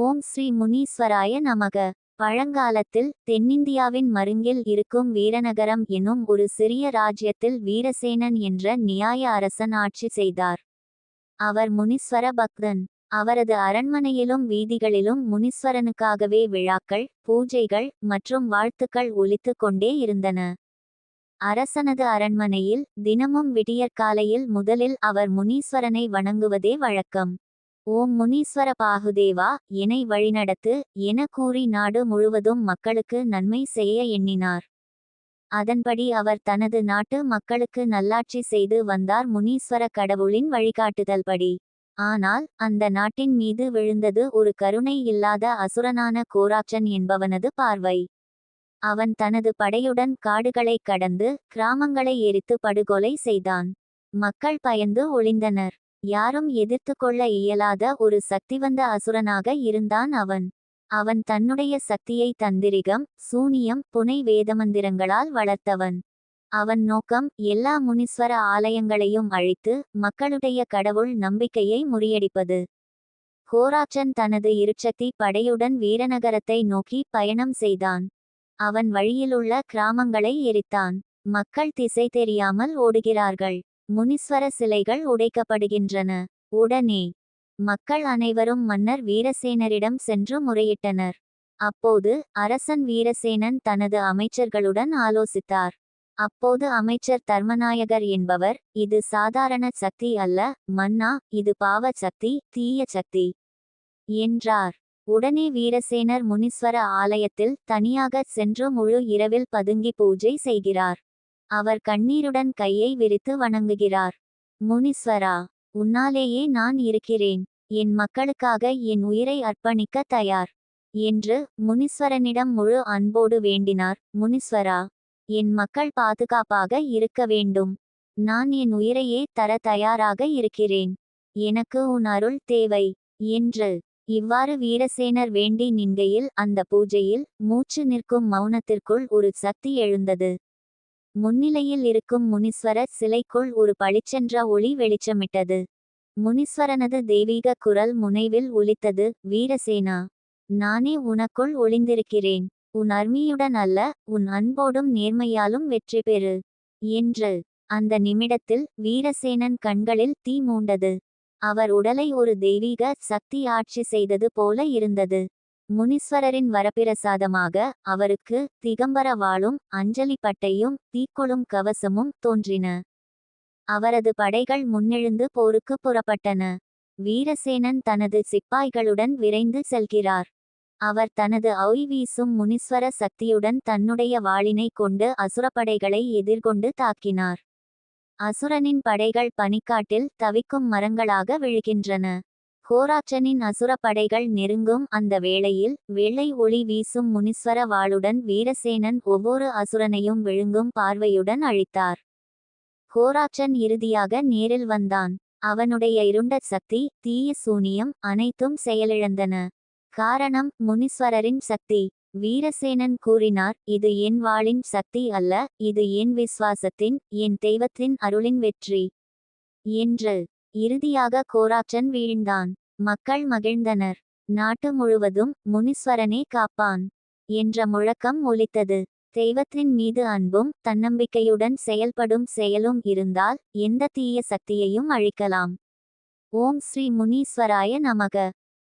ஓம் ஸ்ரீ முனீஸ்வராய நமக. பழங்காலத்தில் தென்னிந்தியாவின் மருங்கில் இருக்கும் வீரநகரம் எனும் ஒரு சிறிய ராஜ்யத்தில் வீரசேனன் என்ற நியாய அரசன் ஆட்சி செய்தார். அவர் முனீஸ்வர பக்தன். அவரது அரண்மனையிலும் வீதிகளிலும் முனீஸ்வரனுக்காகவே விழாக்கள் பூஜைகள் மற்றும் வாழ்த்துக்கள் ஒலித்து கொண்டே இருந்தன. அரசனது அரண்மனையில் தினமும் விடியற்காலையில் முதலில் அவர் முனீஸ்வரனை வணங்குவதே வழக்கம். ஓம் முனீஸ்வர பாகுதேவா என்னை வழிநடத்து என கூறி நாடு முழுவதும் மக்களுக்கு நன்மை செய்ய எண்ணினார். அதன்படி அவர் தனது நாட்டு மக்களுக்கு நல்லாட்சி செய்து வந்தார் முனீஸ்வர கடவுளின் வழிகாட்டுதல்படி. ஆனால் அந்த நாட்டின் மீது விழுந்தது ஒரு கருணை இல்லாத அசுரனான கோராக்சன் என்பவனது பார்வை. அவன் தனது படையுடன் காடுகளை கடந்து கிராமங்களை எரித்து படுகொலை செய்தான். மக்கள் பயந்து ஒளிந்தனர். யாரும் எதிர்த்து கொள்ள இயலாத ஒரு சக்திவந்த அசுரனாக இருந்தான் அவன். அவன் தன்னுடைய சக்தியை தந்திரிகம் சூனியம் புனை வேதமந்திரங்களால் வளர்த்தவன். அவன் நோக்கம் எல்லா முனீஸ்வர ஆலயங்களையும் அழித்து மக்களுடைய கடவுள் நம்பிக்கையை முறியடிப்பது. கோராச்சன் தனது இருச்சக்தி படையுடன் வீரநகரத்தை நோக்கி பயணம் செய்தான். அவன் வழியிலுள்ள கிராமங்களை எரித்தான். மக்கள் திசை தெரியாமல் ஓடுகிறார்கள். முனீஸ்வர சிலைகள் உடைக்கப்படுகின்றன. உடனே மக்கள் அனைவரும் மன்னர் வீரசேனரிடம் சென்று முறையிட்டனர். அப்போது அரசன் வீரசேனன் தனது அமைச்சர்களுடன் ஆலோசித்தார். அப்போது அமைச்சர் தர்மநாயகர் என்பவர் இது சாதாரண சக்தி அல்ல மன்னா இது பாவ சக்தி தீய சக்தி என்றார். உடனே வீரசேனர் முனீஸ்வர ஆலயத்தில் தனியாக சென்று முழு இரவில் பதுங்கி பூஜை செய்கிறார். அவர் கண்ணீருடன் கையை விரித்து வணங்குகிறார். முனீஸ்வரா உன்னாலேயே நான் இருக்கிறேன். என் மக்களுக்காக என் உயிரை அர்ப்பணிக்க தயார் என்று முனீஸ்வரனிடம் முழு அன்போடு வேண்டினார். முனீஸ்வரா என் மக்கள் பாதுகாப்பாக இருக்க வேண்டும். நான் என் உயிரையே தர தயாராக இருக்கிறேன். எனக்கு உன் அருள் தேவை என்று இவ்வாறு வீரசேனர் வேண்டி நின்கையில் அந்த பூஜையில் மூச்சு நிற்கும் மௌனத்திற்குள் ஒரு சக்தி எழுந்தது. முன்னிலையில் இருக்கும் முனீஸ்வரர் சிலைக்குள் ஒரு பளிச்சென்ற ஒளி வெளிச்சமிட்டது. முனீஸ்வரனது தெய்வீக குரல் முனைவில் ஒலித்தது வீரசேனா நானே உனக்குள் ஒளிந்திருக்கிறேன். உன் அர்மியுடன் அல்ல உன் அன்போடும் நேர்மையாலும் வெற்றி பெறு என்று அந்த நிமிடத்தில் வீரசேனன் கண்களில் தீ மூண்டது. அவர் உடலை ஒரு தெய்வீக சக்தி ஆட்சி செய்தது போல இருந்தது. முனீஸ்வரரின் வரப்பிரசாதமாக அவருக்கு திகம்பர வாளும் அஞ்சலி பட்டையும் தீக்கொளும் கவசமும் தோன்றின. அவரது படைகள் முன்னெழுந்து போருக்கு புறப்பட்டன. வீரசேனன் தனது சிப்பாய்களுடன் விரைந்து செல்கிறார். அவர் தனது ஔய் வீசும் முனீஸ்வர சக்தியுடன் தன்னுடைய வாளினை கொண்டு அசுரப்படைகளை எதிர்கொண்டு தாக்கினார். அசுரனின் படைகள் பனிக்காட்டில் தவிக்கும் மரங்களாக விழுகின்றன. கோராச்சனின் அசுர படைகள் நெருங்கும் அந்த வேளையில் வெள்ளை ஒளி வீசும் முனீஸ்வர வாளுடன் வீரசேனன் ஒவ்வொரு அசுரனையும் விழுங்கும் பார்வையுடன் அழித்தார். கோராச்சன் இறுதியாக நேரில் வந்தான். அவனுடைய இருண்ட சக்தி தீய சூனியம் அனைத்தும் செயலிழந்தன. காரணம் முனீஸ்வரரின் சக்தி. வீரசேனன் கூறினார் இது என் வாளின் சக்தி அல்ல இது என் விசுவாசத்தின் என் தெய்வத்தின் அருளின் வெற்றி என்று. இறுதியாக கோராச்சன் வீழ்ந்தான். மக்கள் மகிழ்ந்தனர். நாட்டு முழுவதும் முனீஸ்வரனே காப்பான் என்ற முழக்கம் ஒலித்தது. தெய்வத்தின் மீது அன்பும் தன்னம்பிக்கையுடன் செயல்படும் செயலும் இருந்தால் எந்த தீய சக்தியையும் அழிக்கலாம். ஓம் ஸ்ரீ முனீஸ்வராய நமக.